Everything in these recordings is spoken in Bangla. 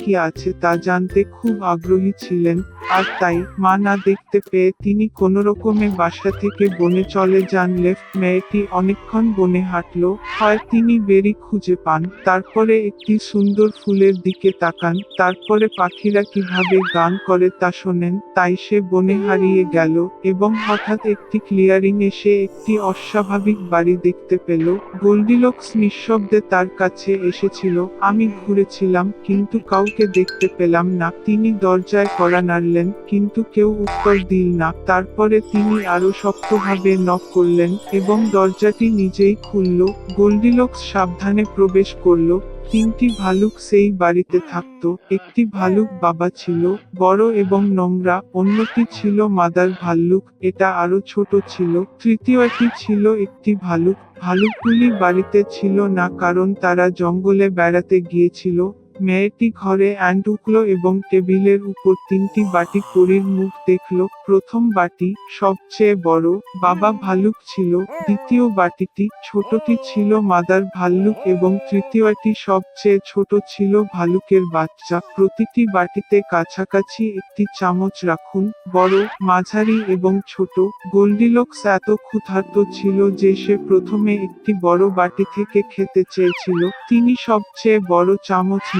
কি আছে তা জানতে খুব আগ্রহী ছিলেন, আর তাই মা না দেখতে পেয়ে তিনি কোনোরকমে বাসা থেকে বনে চলে যান। লেফট মেয়েটি অনেকক্ষণ বনে হাঁটলো, হয় তিনি বেরি খুঁজে পান, তারপরে একটি সুন্দর ফুলের দিকে তাকান, তারপরে পাখিরা কীভাবে গান করে তা শোনেন, তাই সে বনে হারিয়ে গেল, এবং হঠাৎ একটি ক্লিয়ারিং এসে একটি অস্বাভাবিক বাড়ি দেখতে পেল। গোল্ডিলক্স নিঃশব্দে তার কাছে এসেছিল, আমি ঘুরেছিলাম, কিন্তু কাউকে দেখতে পেলাম না, তিনি দরজায় কড়া নাড়লেন, কিন্তু কেউ উত্তর দিল না, তারপরে তিনি আরও শক্তভাবে নক করলেন এবং দরজাটি নিজেই খুলল, গোল্ডিলক্স সাবধানে প্রবেশ করল, তিনটি ভালুক সেই বাড়িতে থাকতো, একটি ভালুক বাবা ছিল, বড় এবং নোংরা, অন্যটি ছিল মাদার ভাল্লুক, এটা আরও ছোট ছিল, তৃতীয়টি ছিল একটি ভালুক, ভালুকগুলি বাড়িতে ছিল না কারণ তারা জঙ্গলে বেড়াতে গিয়েছিল মেয়েটি ঘরে অ্যান্ড উঠল এবং টেবিলের উপর তিনটি বাটি পরীর মুখ দেখল। প্রথম বাটি সবচেয়ে বড়, বাবা ভালুক ছিল। দ্বিতীয় বাটিটি ছোটটি ছিল মাদার ভাল্লুক এবং তৃতীয়টি সবচেয়ে ছোট ছিল ভালুকের বাচ্চা। প্রতিটি বাটিতে কাছাকাছি একটি চামচ রাখুন। বড়, মাঝারি এবং ছোট। গোল্ডিলক্স এত ক্ষুধার্ত ছিল যে সে প্রথমে একটি বড় বাটি থেকে খেতে চেয়েছিল। তিনি সবচেয়ে বড় চামচ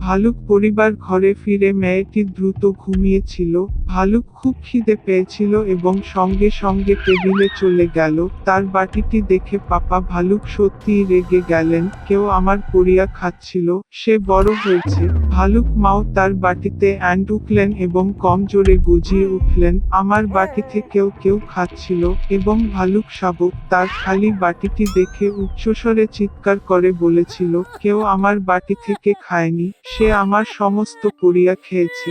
ভালুক পরিবার ঘরে ফিরে মেয়েটি দ্রুত ঘুমিয়েছিল। ভালুক খুব খিদে পেয়েছিল এবং সঙ্গে সঙ্গে টেবিলে চলে গেল। তার বাটিটি দেখে পাপা ভালুক সত্যিই রেগে গেলেন, কেউ আমার পরিয়া খাচ্ছিল, সে বড় হয়েছে। ভালুক মাও তার বাটিতে অ্যান্ড উঠলেন এবং কম জোরে গুজিয়ে উঠলেন, আমার বাটি থেকেও কেউ খাচ্ছিল এবং ভালুক শাবক তার খালি বাটিটি দেখে উচ্চস্বরে চিৎকার করে বলেছিল, কেউ আমার বাটি থেকে খায়নি, সে আমার সমস্ত করিয়া খেয়েছে।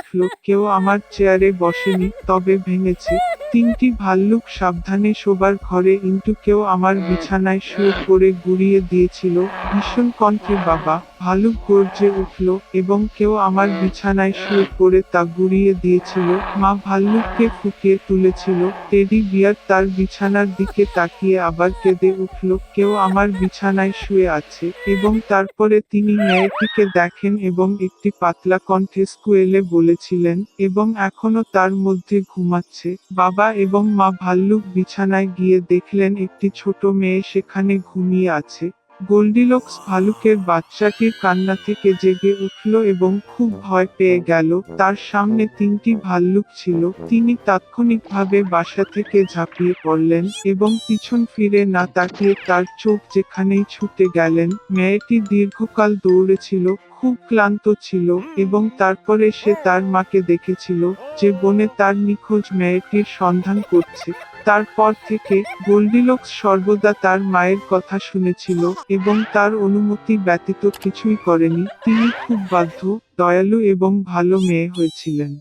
উঠল কেউ আমার চেয়ারে বসেনি তবে ভেঙেছে। তিনটি ভাল্লুক সাবধানে শোবার ঘরে ইন্টু কেউ আমার বিছানায় শুয়ে পড়ে গুড়িয়ে দিয়েছিল ভীষণ কণ্ঠে বাবা ভালুক গর্জে উঠল এবং কেউ আমার বিছানায় শুয়ে পড়ে তা গুড়িয়ে দিয়েছিল। মা ভাল্লুককে ফুটিয়ে তুলেছিল টেডি বিয়ার তার বিছানার দিকে তাকিয়ে আবার কেঁদে উঠল কেউ আমার বিছানায় শুয়ে আছে এবং তারপরে তিনি মেয়েটিকে দেখেন এবং একটি পাতলা কণ্ঠে স্কুয়েলে বলেছিলেন এবং এখনও তার মধ্যে ঘুমাচ্ছে বাবা এবং মা ভাল্লুক বিছানায় গিয়ে দেখলেন একটি ছোট মেয়ে সেখানে ঘুমিয়ে আছে। গোল্ডিলক্স ভালুকের বাচ্চাটির কান্না থেকে জেগে উঠল এবং খুব ভয় পেয়ে গেল। তার সামনে তিনটি ভাল্লুক ছিল। তিনি তাৎক্ষণিকভাবে বাসা থেকে ঝাঁপিয়ে পড়লেন এবং পিছন ফিরে না তাকিয়ে তার চোখ যেখানেই ছুটে গেলেন, মেয়েটি দীর্ঘকাল দৌড়েছিল খুব ক্লান্ত ছিল এবং তারপরে সে তার মাকে দেখেছিল যে বনে তার নিখোঁজ মেয়েটির সন্ধান করছে। তারপর থেকে গোল্ডিলক্স সর্বদা তার মায়ের কথা শুনেছিল এবং তার অনুমতি ব্যতীত কিছুই করেনি। তিনি খুব বাধ্য দয়ালু এবং ভালো মেয়ে হয়েছিলেন।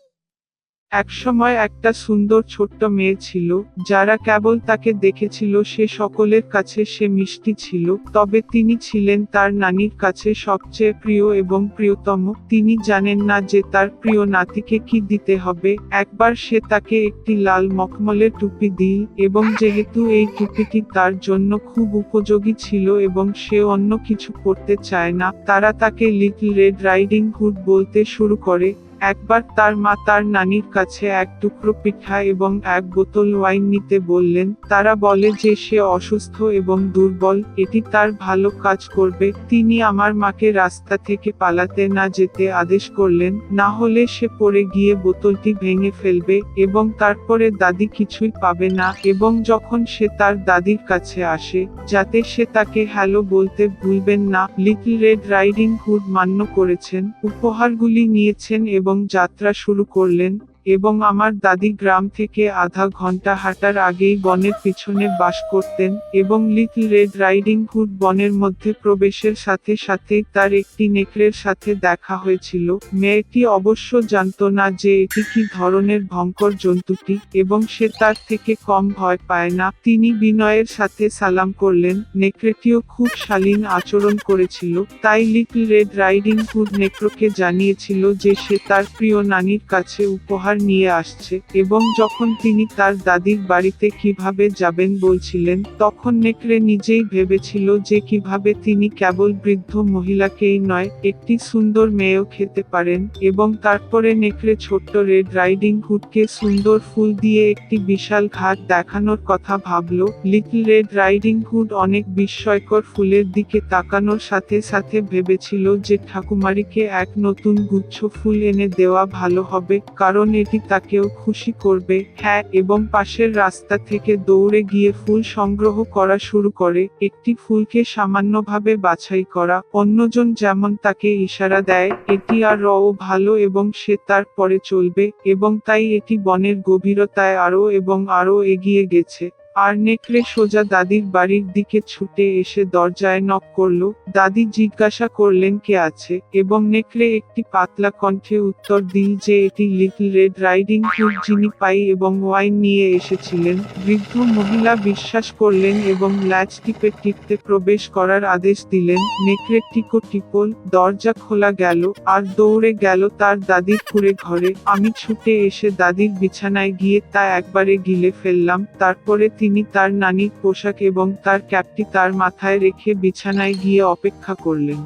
একসময় একটা সুন্দর ছোট্ট মেয়ে ছিল, যারা কেবল তাকে দেখেছিল, সে সকলের কাছে সে মিষ্টি ছিল, তবে তিনি ছিলেন তার নানির কাছে সবচেয়ে প্রিয় এবং প্রিয়তম। তিনি জানেন না যে তার প্রিয় নাতিকে কি দিতে হবে। একবার সে তাকে একটি লাল মখমলের টুপি দিল এবং যেহেতু এই টুপিটি তার জন্য খুব উপযোগী ছিল এবং সে অন্য কিছু করতে চায় না, তারা তাকে লিটল রেড রাইডিং হুড বলতে শুরু করে। একবার তার মা তার নানির কাছে এক টুকরো পিঠা এবং এক বোতল ওয়াইন নিতে বললেন, তারা বলে যে সে অসুস্থ এবং দুর্বল, এটি তার ভালো কাজ করবে, তিনি আমার মাকে রাস্তা থেকে পালাতে না যেতে আদেশ করলেন, না হলে সে পড়ে গিয়ে বোতলটি ভেঙে ফেলবে এবং তারপরে দাদি কিছুই পাবে না এবং যখন সে তার দাদির কাছে আসে, যাতে সে তাকে হ্যালো বলতে ভুলবেন না, লিটল রেড রাইডিং হুড মান্য করেছেন, উপহারগুলি নিয়েছেন এবং যাত্রা শুরু করলেন এবং আমার দাদি গ্রাম থেকে আধা ঘণ্টা হাঁটার আগেই বনের পিছনে বাস করতেন এবং লিটল রেড রাইডিং হুড বনের মধ্যে প্রবেশের সাথে সাথে তার একটি নেকড়ের সাথে দেখা হয়েছিল। মেয়েটি অবশ্য জানত না যে এটি কি ধরনের ভয়ঙ্কর জন্তুটি এবং সে তার থেকে কম ভয় পায় না। তিনি বিনয়ের সাথে সালাম করলেন, নেকড়েটিও খুব শালীন আচরণ করেছিল, তাই লিটল রেড রাইডিং হুড নেকড়োকে জানিয়েছিল যে সে তার প্রিয় নানির কাছে উপহার নিয়ে আসছে এবং যখন তিনি তার দাদির বাড়িতে কীভাবে যাবেন বলছিলেন, তখন নেকড়ে নিজেই ভেবেছিল যে কীভাবে তিনি কেবল বৃদ্ধ মহিলাকেই নয়, একটি সুন্দর মেয়েও খেতে পারেন এবং তারপরে নেকড়ে ছোট্ট রেড রাইডিং হুডকে সুন্দর ফুল দিয়ে একটি বিশাল ঘাট দেখানোর কথা ভাবল। লিটল রেড রাইডিং হুড অনেক বিস্ময়কর ফুলের দিকে তাকানোর সাথে সাথে ভেবেছিল যে ঠাকুমারিকে এক নতুন গুচ্ছ ফুল এনে দেওয়া ভালো হবে, কারণ এটি তাকেও খুশি করবে হ্যাঁ এবং পাশের রাস্তা থেকে দৌড়ে গিয়ে ফুল সংগ্রহ করা শুরু করে, একটি ফুলকে সামান্যভাবে বাছাই করা, অন্যজন যেমন তাকে ইশারা দেয়, এটি আর রও ভালো এবং সে তার পরে চলবে, এবং তাই এটি বনের গভীরতায় আরও এবং আরও এগিয়ে গেছে। আর নেকড়ে সোজা দাদির বাড়ির দিকে ছুটে এসে দরজায় নক করল। দাদি জিজ্ঞাসা করলেন, কে আছে? এবং নেকড়ে একটি পাতলা কণ্ঠে উত্তর দিল যে এটি লিটল রেড রাইডিং হুড যিনি পাই এবং ওয়াইন নিয়ে এসেছিলেন। বৃদ্ধ মহিলা বিশ্বাস করলেন এবং ল্যাচ টিপে টিপতে প্রবেশ করার আদেশ দিলেন। নেকড়ে টিকো টিপল, দরজা খোলা গেল আর দৌড়ে গেল তার দাদির কুড়ে ঘরে। আমি ছুটে এসে দাদির বিছানায় গিয়ে তা একবারে গিলে ফেললাম, তারপরে তিনি তার নানির পোশাক এবং তার ক্যাপটি তার মাথায় রেখে বিছানায় গিয়ে অপেক্ষা করলেন।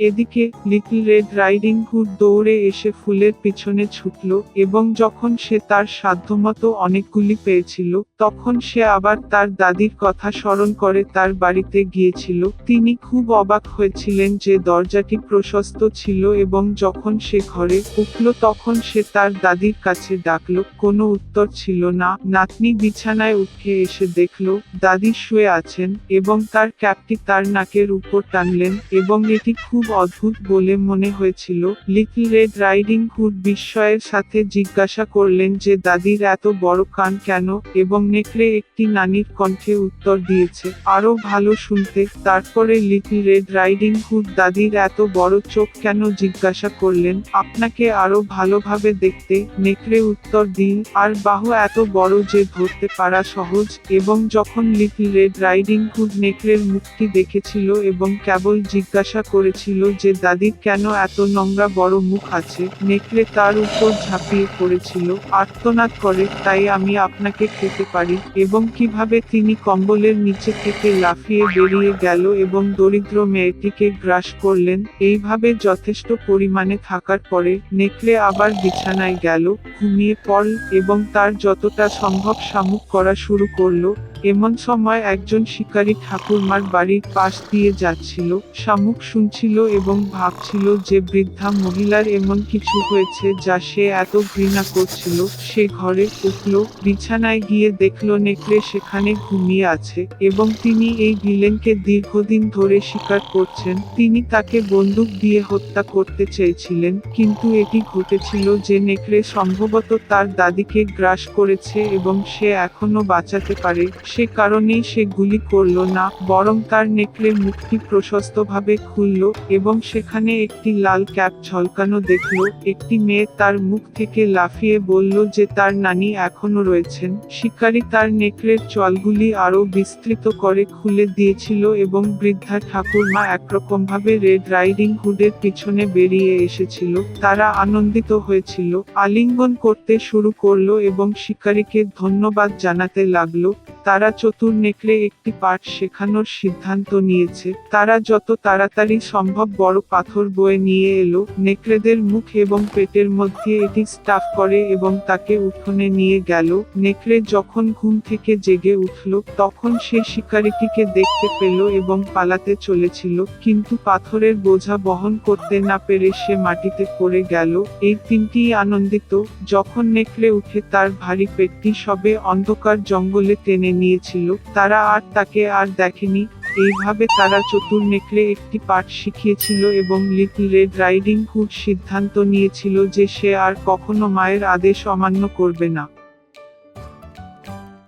এদিকে লিটল রেড রাইডিং হুড দৌড়ে এসে ফুলের পিছনে ছুটল এবং যখন সে তার সাধ্যমতো অনেকগুলি পেয়েছিল, তখন সে আবার তার দাদির কথা স্মরণ করে তার বাড়িতে গিয়েছিল। তিনি খুব অবাক হয়েছিলেন যে দরজাটি প্রশস্ত ছিল এবং যখন সে ঘরে উঠল তখন সে তার দাদির কাছে ডাকল, কোনো উত্তর ছিল না। নাতনি বিছানায় উঠে এসে দেখল, দাদি শুয়ে আছেন এবং তার ক্যাপটি তার নাকের উপর টানলেন এবং এটি খুব অদ্ভুত বলে মনে হয়েছিল। লিটল রেড রাইডিং হুড বিস্ময়ের সাথে জিজ্ঞাসা করলেন যে, দাদির এত বড় কান কেন? এবং নেকড়ে একটি নানির কণ্ঠে উত্তর দিয়েছে, আরও ভালো শুনতে। তারপরে লিটল রেড রাইডিং হুড দাদির এত বড় চোখ কেন জিজ্ঞাসা করলেন, আপনাকে আরও ভালোভাবে দেখতে। নেকড়ে উত্তর দিন আর বাহু এত বড় যে ধরতে পারা সহজ। এবং যখন লিটল রেড রাইডিং হুড নেকড়ের মুখটি দেখেছিল এবং কেবল জিজ্ঞাসা করেছিল হচ্ছিল যে দাদির কেন এত নোংরা বড় মুখ আছে? নেকড়ে তার উপর ঝাঁপিয়ে পড়েছিল। আর্তনাদ করে, তাই আমি আপনাকে খেতে পারি। এবং কীভাবে তিনি কম্বলের নিচে থেকে লাফিয়ে বেরিয়ে গেল এবং দরিদ্র মেয়েটিকে গ্রাস করলেন, এইভাবে যথেষ্ট পরিমাণে থাকার পরে নেকড়ে আবার বিছানায় গেল, ঘুমিয়ে পড়ল এবং তার যতটা সম্ভব শামুক করা শুরু করল। এমন সময় একজন শিকারী ঠাকুরমার বাড়ির পাশ দিয়ে যাচ্ছিল, শামুক শুনছিল এবং ভাবছিল যে বৃদ্ধা মহিলার এমন কিছু হয়েছে যা সে এত ঘৃণা করছিল। সে ঘরে উঠল, বিছানায় গিয়ে দেখল নেকড়ে সেখানে ঘুমিয়ে আছে এবং তিনি এই ভিলেনকে দীর্ঘদিন ধরে শিকার করছেন। তিনি তাকে বন্দুক দিয়ে হত্যা করতে চেয়েছিলেন, কিন্তু এটি ঘটেছিল যে নেকড়ে সম্ভবত তার দাদিকে গ্রাস করেছে এবং সে এখনও বাঁচাতে পারে। সে কারণেই সে গুলি করল না, বরং তার নেকড়ে মুখটি প্রশস্তভাবে খুলল এবং সেখানে একটি লাল ক্যাপ ঝলকানো দেখল, একটি মেয়ে তার মুখ থেকে লাফিয়ে বলল যে তার নানি এখনও রয়েছেন। শিকারী তার নেকড়ের চলগুলি আরও বিস্তৃত করে খুলে দিয়েছিল এবং বৃদ্ধা ঠাকুরমা একরকমভাবে রেড রাইডিং হুডের পিছনে বেরিয়ে এসেছিল। তারা আনন্দিত হয়েছিল, আলিঙ্গন করতে শুরু করল এবং শিকারীকে ধন্যবাদ জানাতে লাগল। তারা চতুর নেকড়ে একটি পাঠ শেখানোর সিদ্ধান্ত নিয়েছে। তারা যত তাড়াতাড়ি সম্ভব বড় পাথর বয়ে নিয়ে এলো। নেকড়েদের মুখ এবং পেটের মধ্যে এটি স্টাফ করে এবং তাকে উঠোনে নিয়ে গেল। নেকড়ে যখন ঘুম থেকে জেগে উঠল, তখন সে শিকারীটিকে দেখতে পেল এবং পালাতে চলেছিল। কিন্তু পাথরের বোঝা বহন করতে না পেরে সে মাটিতে পড়ে গেল। এই তিনটি আনন্দিত। যখন নেকড়ে উঠে তার ভারী পেটটি সবে অন্ধকার জঙ্গলে টেনে নিয়েছিল। তারা আর তাকে আর দেখেনি। এইভাবে তারা চতুর নেকড়ে একটি পাঠ শিখিয়েছিল এবং লিটল রেড রাইডিং হুড সিদ্ধান্ত নিয়েছিল যে সে আর কখনো মায়ের আদেশ অমান্য করবে না।